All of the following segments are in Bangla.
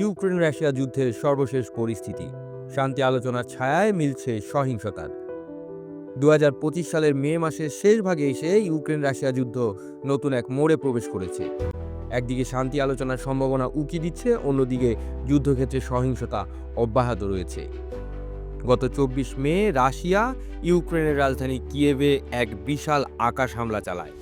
ইউক্রেন রাশিয়া যুদ্ধের সর্বশেষ পরিস্থিতি। শান্তি আলোচনার ছায়ায় মিলছে সহিংসতার। দু সালের মে মাসের শেষ ভাগে এসে ইউক্রেন রাশিয়া যুদ্ধ নতুন এক মোড়ে প্রবেশ করেছে। একদিকে শান্তি আলোচনার সম্ভাবনা উকি দিচ্ছে, অন্যদিকে যুদ্ধক্ষেত্রে সহিংসতা অব্যাহত রয়েছে। গত চব্বিশ মে রাশিয়া ইউক্রেনের রাজধানী কিয়েভে এক বিশাল আকাশ হামলা চালায়।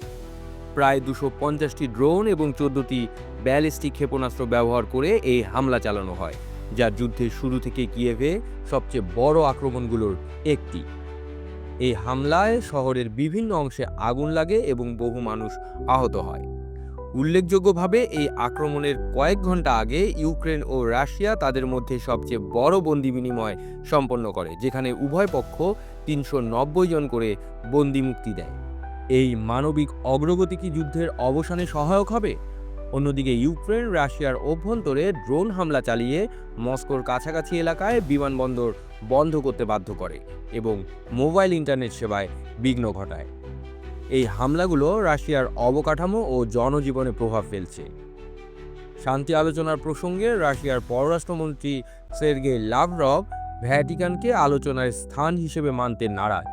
প্রায় দুশো পঞ্চাশটি ড্রোন এবং চোদ্দটি ব্যালিস্টিক ক্ষেপণাস্ত্র ব্যবহার করে এই হামলা চালানো হয় যা যুদ্ধের শুরু থেকে কিয়েভে সবচেয়ে বড় আক্রমণগুলোর একটি। এই হামলায় শহরের বিভিন্ন অংশে আগুন লাগে এবং বহু মানুষ আহত হয়। উল্লেখযোগ্যভাবে এই আক্রমণের কয়েক ঘণ্টা আগে ইউক্রেন ও রাশিয়া তাদের মধ্যে সবচেয়ে বড় বন্দি বিনিময় সম্পন্ন করে, যেখানে উভয় পক্ষ তিনশো নব্বই জন করে বন্দি মুক্তি দেয়। এই মানবিক অগ্রগতি কি যুদ্ধের অবসানে সহায়ক হবে? অন্যদিকে ইউক্রেন, রাশিয়ার অভ্যন্তরে ড্রোন হামলা চালিয়ে মস্কোর কাছাকাছি এলাকায় বিমানবন্দর বন্ধ করতে বাধ্য করে এবং মোবাইল ইন্টারনেট সেবায় বিঘ্ন ঘটায়। এই হামলাগুলো রাশিয়ার অবকাঠামো ও জনজীবনে প্রভাব ফেলছে। শান্তি আলোচনার প্রসঙ্গে রাশিয়ার পররাষ্ট্রমন্ত্রী সের্গে লাভরভ ভ্যাটিকানকে আলোচনার স্থান হিসেবে মানতে নারাজ।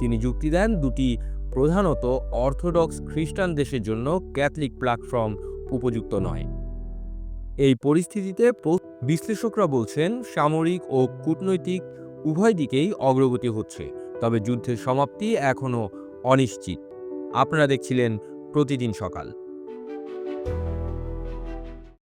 তিনি যুক্তি দেন দুটি প্রধানত অর্থোডক্স খ্রিস্টান দেশের জন্য ক্যাথলিক প্ল্যাটফর্ম উপযুক্ত নয়। এই পরিস্থিতিতে বিশ্লেষকরা বলছেন, সামরিক ও কূটনৈতিক উভয় দিকেই অগ্রগতি হচ্ছে, তবে যুদ্ধের সমাপ্তি এখনও অনিশ্চিত। আপনারা দেখছিলেন প্রতিদিন সকাল।